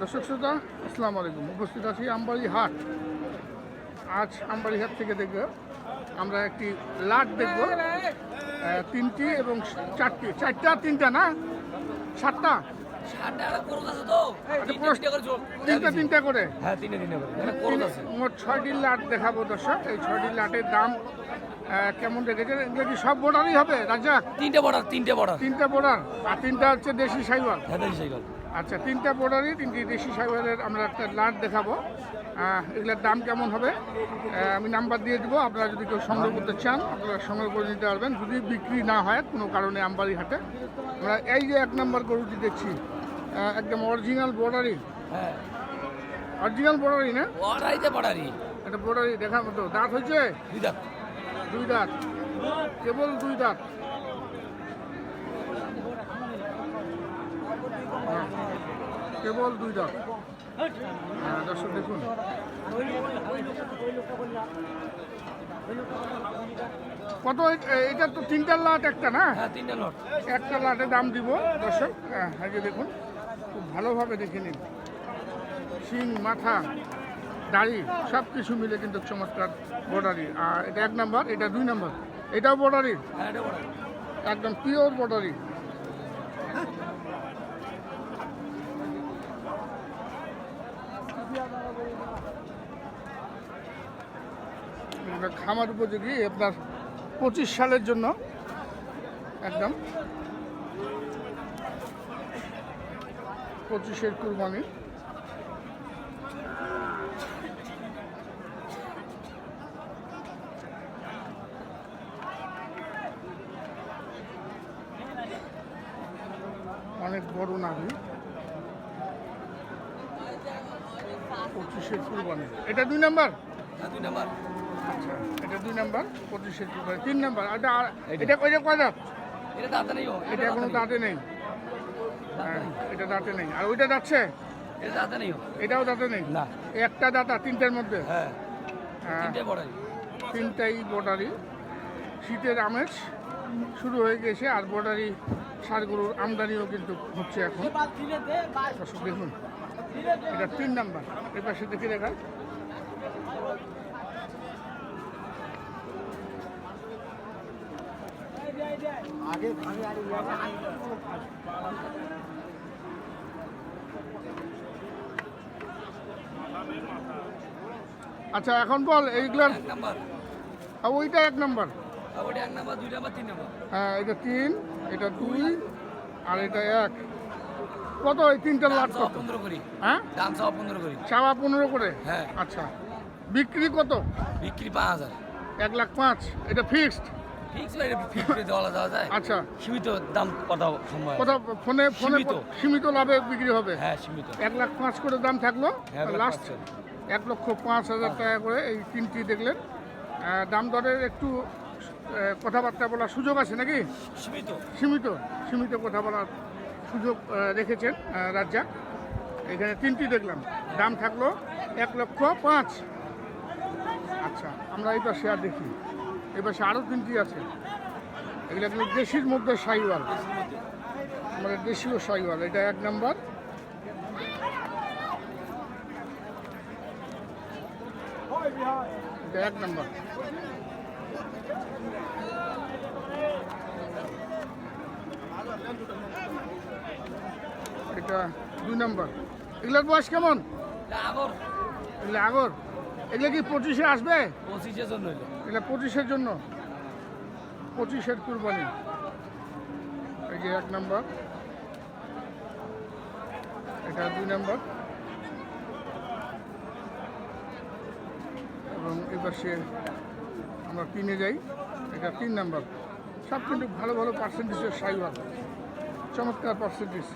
দর্শক শ্রোতা আসসালামু আলাইকুম। উপস্থিত আছি আমবাড়ি হাট আজ আমবাড়ি হাট থেকে দেখব আমরা একটি লাট দেখব। তিনটি এবং চারটি। চারটা আর তিনটা না? সাতটা? তিনটে তিনটে করে হ্যাঁ মোট ছয়টি লাট দেখাবো দর্শক। এই ছয়টি লাটের দাম কেমন সব বোর্ডারই হবে? রাজাক তিনটে বর্ডার তিনটে বর্ডার। তিনটা বোর্ডার। আর তিনটা হচ্ছে দেশি সাইবার হ্যাঁ দেখি সাইকেল। আচ্ছা তিনটা বোর্ডারই তিনটি দেশি সাইওয়ালের আমরা একটা লাট দেখাবো। এগুলোর দাম কেমন হবে? আমি নাম্বার দিয়ে দেবো আপনারা যদি কেউ সংগ্রহ করতে চান আপনারা সংগ্রহ করে নিতে পারবেন। যদি বিক্রি না হয় কোনো কারণে আমবাড়ি হাটে। আমরা এই যে এক নম্বর গরুটি দেখছি একদম অরিজিনাল বোর্ডারই হ্যাঁ অরিজিনাল বোর্ডারই না? বর্ডারিতে বর্ডারি এটা বোর্ডারই দেখার মতো। দাঁত হয়েছে? দিদা দুই দাঁত। কেবল দুই দাঁত। কেবল দুই দাঁত হ্যাঁ, দর্শক দেখুন। কত এটা তো তিনটা লাট একটা না? হ্যাঁ একটা লাটে দাম দিব দর্শক। হ্যাঁ দেখুন খুব ভালোভাবে দেখে নিন। শিং মাথা দাড়ি সব কিছু মিলে কিন্তু চমৎকার বর্ডারি। আর এটা এক নাম্বার এটা দুই নাম্বার। এটাও বর্ডারি? হ্যাঁ বর্ডার। একদম পিওর বর্ডারি। খামার উপযোগী আপনার পঁচিশ সালের জন্য একদম। পঁচিশের কুরবানি। অনেক বড় নাভি পঁচিশের কুরবানি। এটা দুই নাম্বার? হ্যাঁ দুই নাম্বার। আচ্ছা এটা দুই নাম্বার পঁচিশের কুরবানি। তিন নাম্বার এটা এটা এটা কয় দাঁত এটা দাঁতে নেই এটা নেই। দাঁতে নেই? হ্যাঁ এটা দাঁতে নেই। আর ওইটা যাচ্ছে? নেই। এটাও দাঁতে নেই? না। একটা দাঁতা তিনটার মধ্যে? হ্যাঁ। হ্যাঁ, তিনটাই বর্ডারি। শীতের আমেজ শুরু হয়ে গেছে আর বর্ডারি সারগুলোর আমদানিও কিন্তু হচ্ছে এখন। দেখুন। এটা তিন নাম্বার। এর পাশে দেখে দেখা। আচ্ছা এখন বল এইগুলার ওইটা এক নাম্বার। হ্যাঁ এটা তিন এটা দুই আর এটা এক। কত এই তিনটার লাট কত? পনেরো করি। হ্যাঁ? দাম সব পনেরো করি। চাওয়া পনেরো করে? হ্যাঁ। আচ্ছা। বিক্রি কত? বিক্রি পাঁচ হাজার। এক লাখ পাঁচ। এটা ফিক্সড আচ্ছা। সীমিত দাম কথা সম্ভব। কত ফোনে ফোনে সীমিত। সীমিত লাভে বিক্রি হবে? হ্যাঁ সীমিত। এক লাখ পাঁচ করে দাম থাকল? লাস্ট এক লক্ষ পাঁচ হাজার টাকা করে এই তিনটি দেখলেন। দাম দরের একটু কথাবার্তা বলার সুযোগ আছে নাকি? সীমিত। সীমিত। সীমিত কথা বলার সুযোগ রেখেছেন রাজ্জাক এখানে তিনটি দেখলাম। দাম থাকল এক লক্ষ পাঁচ। আচ্ছা আমরা এই পাশে আর দেখি। এই পাশে আরও তিনটি আছে। এগুলো কিন্তু দেশির মধ্যে সাইওয়াল। আমাদের দেশীয় সাইওয়াল, এটা এক নাম্বার। এটা এক নাম্বার। এটা দুই নাম্বার। এগুলোর বয়স কেমন? আগর। এগুলো আগর। এগুলো কি পঁচিশে আসবে? পঁচিশের জন্য এটা পঁচিশের জন্য। পঁচিশের কুরবানি। এই যে এক নাম্বার। এটা দুই নাম্বার। এবং এবার সে আমরা কিনে যাই। এটা তিন নাম্বার। সব কিন্তু ভালো ভালো পার্সেন্টেজের সাইবার চমৎকার পার্সেন্টেজ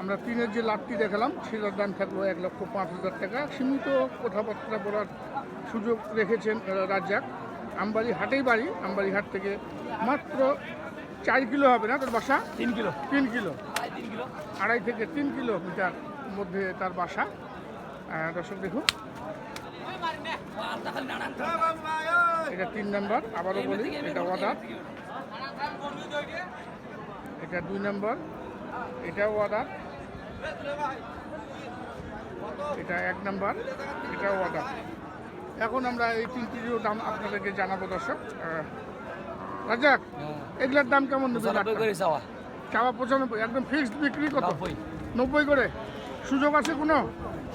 আমরা তিনের যে লাভটি দেখালাম সেটার দাম থাকল এক লক্ষ পাঁচ হাজার টাকা। সীমিত কথাবার্তা বলার সুযোগ রেখেছেন রাজ্জাক। আমবাড়ি হাটেই বাড়ি আমবাড়ি হাট থেকে মাত্র চার কিলো হবে না তার বাসা? তিন কিলো। তিন কিলো। আড়াই তিন কিলো। আড়াই থেকে তিন কিলোমিটার মধ্যে তার বাসা। দর্শক দেখুন। এটা তিন নাম্বার আবারও বলি এটা অর্ডার এটা দুই নাম্বার এটাও অর্ডার এটা এক নাম্বার এটাও অর্ডার এখন আমরা এই তিনটিরও দাম আপনাদেরকে জানাব দর্শক। রাজাক এগুলার দাম কেমন নেবে চাওয়া। পঁচানব্বই একদম ফিক্সড বিক্রি কত? নব্বই। নব্বই করে? সুযোগ আছে কোনো?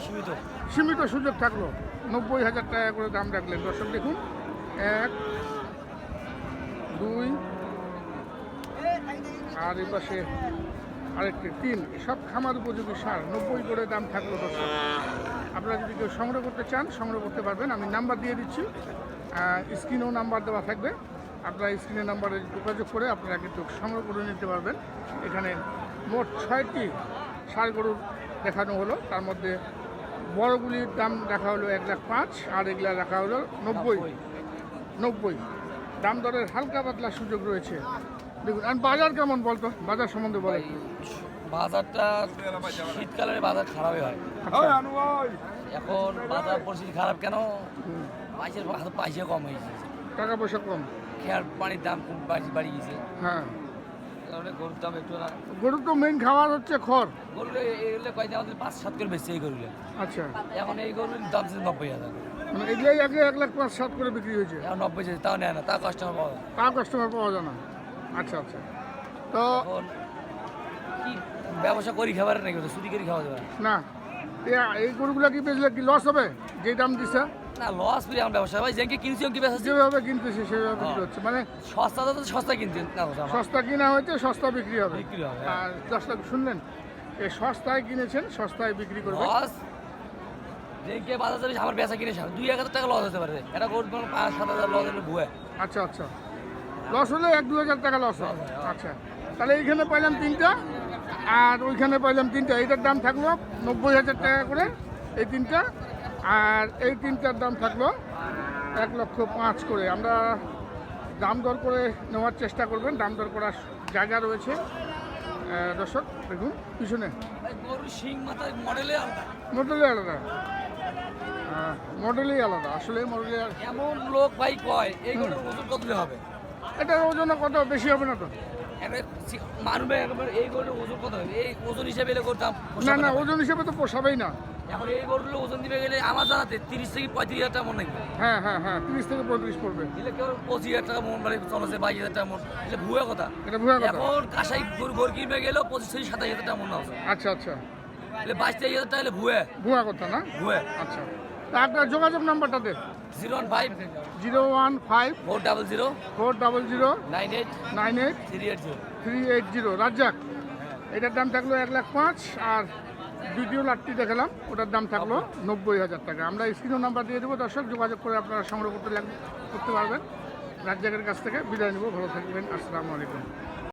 সীমিত। সীমিত সুযোগ থাকল। নব্বই হাজার টাকা করে দাম রাখলেন। দর্শক দেখুন। এক, দুই, আর এই পাশে আরেকটি, তিন। সব খামার উপযোগী সার, নব্বই করে দাম থাকল আপনারা যদি কেউ সংগ্রহ করতে চান, সংগ্রহ করতে পারবেন। আমি নাম্বার দিয়ে দিচ্ছি। স্ক্রিনেও নাম্বার দেওয়া থাকবে। আপনারা স্ক্রিনের নাম্বারে যোগাযোগ করে আপনারা কিন্তু সংগ্রহ করে নিতে পারবেন। এখানে মোট ছয়টি ষাড় গরুর দেখানো হলো। তার মধ্যে বড়গুলির দাম রাখা হলো এক লাখ পাঁচ, আর এগুলা রাখা হলো নব্বই। নব্বই। দাম দরের হালকা পাতলা সুযোগ রয়েছে। দেখুন আর বাজার কেমন বলতো? বাজার সম্বন্ধে বলো এই বাজারটা শীতকালের বাজার খারাপই হয়। আচ্ছা, এখন বাজার পরিস্থিতি খারাপ কেন? হাতে পয়সা কম হয়েছে। টাকা পয়সা কম। খেয়ার পানির দাম খুব বাড়ি বাড়ি গেছে। হ্যাঁ। গরুর দাম একটু না গরুর তো মেন খাবার হচ্ছে খড়। গরুলে এগুলো কয়েকদিন আমাদের পাঁচ সাত করে বেশি এই গরুলে আচ্ছা। এখন এই গরুর দাম ছিল নব্বই হাজার। মানে এগুলাই আগে এক লাখ পাঁচ সাত করে বিক্রি হয়েছে। এখন নব্বই তাও নেয় না তা কাস্টমার পাওয়া যায়। না। তা কাস্টমার পাওয়া যায় না। আচ্ছা আচ্ছা। তো এখন কি ব্যবসা করি খাবার নাকি ওটা? চুরি করে খাওয়া যাবে না। না এ- এই গরুগুলো কি বেচলে কি লস হবে? যে দাম দিছে? না লস করে আমার ব্যবসা ভাই যেকে কিনছি কি ব্যবসা যেভাবে কিনতেছে সেভাবে বিক্রি হচ্ছে। মানে সস্তা তো সস্তা কিনছি না আমার। সস্তা কিনা হয়েছে সস্তা বিক্রি হবে। বিক্রি হবে হ্যাঁ। আর দশ লাখ শুনলেন? এই সস্তায় কিনেছেন সস্তায় বিক্রি করবে লস যেকে বাজার যাবে আমার বেচা কিনে দুই এক হাজার টাকা লস হতে পারে। এটা গরু তোমার পাঁচ সাত হাজার লস হলে ভুয়ে। আচ্ছা আচ্ছা। লস হলে এক দু হাজার টাকা লস হয়। আচ্ছা। তাহলে এইখানে পাইলাম তিনটা আর ওইখানে পাইলাম তিনটা। এইটার দাম থাকল নব্বই হাজার টাকা করে এই তিনটা আর এই তিনটার দাম থাকল এক লক্ষ পাঁচ করে। আমরা দাম দর করে নেওয়ার চেষ্টা করবেন। দাম দর করার জায়গা রয়েছে। দর্শক দেখুন পিছনে। মডেলে আলাদা। মডেলই আলাদা মডেলই আলাদা। আসলে মডেলই এমন লোক ভাই কয় এই গরুর ওজন কত হবে? এটার ওজন কত বেশি হবে না তো? মানবে একবার এই গরুর ওজন কত হবে? এই ওজন হিসেবে এলে করতাম না না ওজন হিসেবে তো পোষাবেই না। এখন এই গরুর ওজন দিবে গেলে আমার জানাতে তিরিশ থেকে পঁয়ত্রিশ হাজার টাকা মন লাগবে। হ্যাঁ হ্যাঁ হ্যাঁ তিরিশ থেকে পঁয়ত্রিশ পড়বে। দিলে কেউ পঁচিশ হাজার টাকা মন বাড়ি চলেছে বাইশ হাজার টাকা মন। এটা ভুয়া কথা। এটা ভুয়া কথা। এখন কাঁসাই গরু গরু কিনবে গেলেও পঁচিশ থেকে সাতাশ হাজার টাকা মন আছে আচ্ছা আচ্ছা। বাইশ তেইশ হাজার টাকা ভুয়া। ভুয়া কথা না? ভুয়া। আচ্ছা। আপনার যোগাযোগ নাম্বারটা দে। Zero one five zero one five four double zero four double zero nine eight nine eight three eight zero three eight zero. Razzak এটার দাম থাকল এক লাখ পাঁচ আর দ্বিতীয় লাটটি দেখালাম ওটার দাম থাকল নব্বই হাজার টাকা। আমরা স্ক্রিনও নাম্বার দিয়ে দেবো দর্শক যোগাযোগ করে আপনারা সংগ্রহ করতে লাগ করতে পারবেন। রাজ্জাকের কাছ থেকে বিদায় নেব ভালো থাকবেন আসসালামু আলাইকুম।